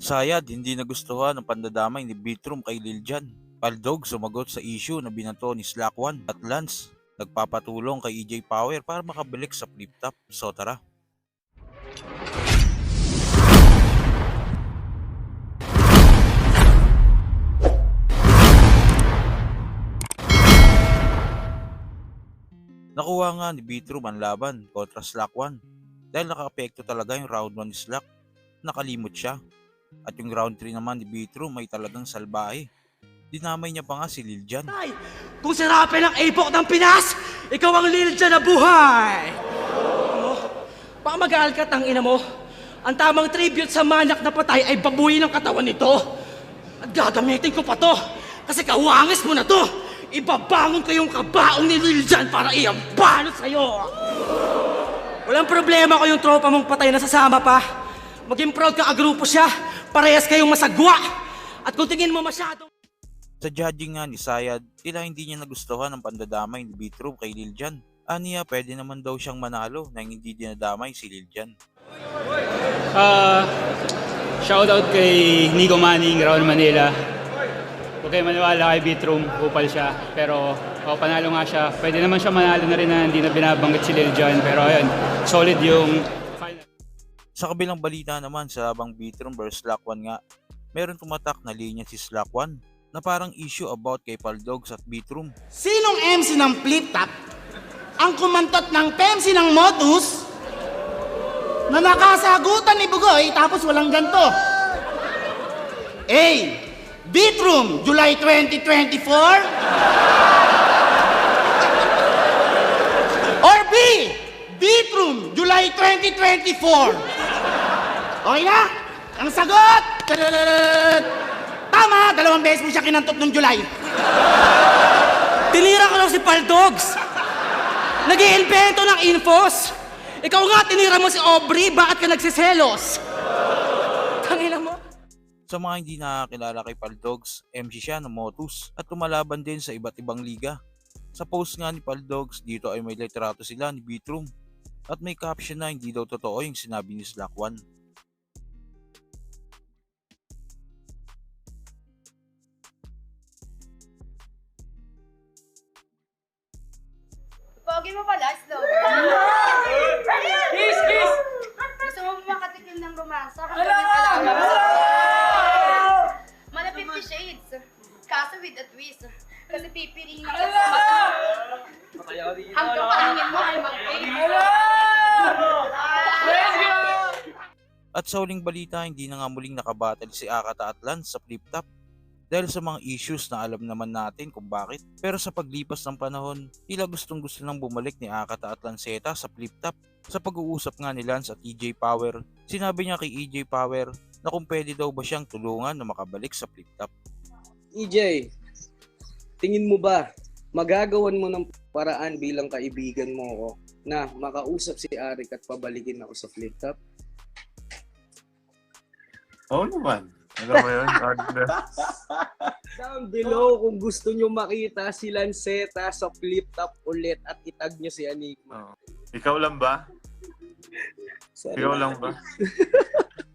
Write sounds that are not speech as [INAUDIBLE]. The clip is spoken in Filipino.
Sayad, hindi nagustuhan ang pandadamay ni Bitrum kay Liljan. Paldog sumagot sa issue na binato ni Slack One at Lance. Nagpapatulong kay EJ Power para makabalik sa flip top. So tara. Nakuha nga ni Bitrum ang laban kontra Slack One dahil nakaapekto talaga yung round 1 ni Slack. Nakalimot siya. At yung round 3 naman ni Bitrum ay talagang salbahe. Dinamay niya pa nga si Liljan. Ay, kung sirapin ang ipok ng Pinas, ikaw ang lil dyan na buhay! Oh, baka mag-aaral ka tang ina mo. Ang tamang tribute sa manak na patay ay babuyin ng katawan nito. At gagamitin ko pa to. Kasi kawangis mo na to. Ibabangon ko yung kabaong ni Lil Jan para iambalo sa'yo. Walang problema ko yung tropa mong patay na sasama pa. Maging proud ka agrupo siya. Parehas kayong masagwa. At kung tingin mo masyadong... Sa judging nga ni Sayad, tila hindi niya nagustuhan ang pandadamay ni Bitrum kay Liljan. Aniya, pwede naman daw siyang manalo nang hindi dinadamay si Liljan. Ah, shoutout kay Nico Manning, Raul Manila. Huwag kayo maniwala kay Beatroom, upal siya. Pero oh, panalo nga siya. Pwede naman siya manalo na rin na hindi na binabanggit si Lil Jon. Pero ayun, solid yung. Sa kabilang balita naman sa habang Bitrum versus Slack One nga, meron tumatak na linya si Slack na parang issue about kay Paldogs at Bitrum. Sinong MC ng flip top? Ang kumantot ng PEMC ng Modus na nakasagutan ni Bugoy tapos walang ganto. A. Beatroom, July 2024. Or B. Beatroom, July 2024. Okay na? Ang sagot! Tadadadad! Tama! Dalawang beses mo siya kinantot nung July. Tinira ko lang si Paldogs. nag iimbento ng infos. Ikaw nga, tinira mo si Aubrey. Bakit ka nagsiselos? Tangina mo. Sa mga hindi nakakilala kay Paldogs, MC siya ng Motus at tumalaban din sa iba't ibang liga. Sa post nga ni Paldogs, dito ay may litrato sila ni Bitrum at may caption na hindi daw totoo yung sinabi ni Slack One. Pogi mo pala, slow. Kiss, kiss! Gusto mo ba makatikim ng romansa? Alaga mo. Mana 50 shades. Kaso with a twist. Kasi pipiliin ka sa Hanggang parangin mo ay mag-taste. At sa huling balita, hindi na nga muling nakabattle si Akata at Lance sa flip top dahil sa mga issues na alam naman natin kung bakit. Pero sa paglipas ng panahon, tila gustong gusto nang bumalik ni Akata at Lanceta sa flip top. Sa pag-uusap nga ni Lance at EJ Power, sinabi niya kay EJ Power na kung pwede daw ba siyang tulungan na makabalik sa flip top. EJ, tingin mo ba magagawan mo ng paraan bilang kaibigan mo ako na makausap si Arik at pabalikin ako sa flip top? Oo naman. Alam mo yun? [LAUGHS] Down below kung gusto nyo makita si Lanceta sa flip top ulit at itag nyo si Enigma. Oo. Ikaw lang ba? Sorry. Ikaw lang ba? [LAUGHS]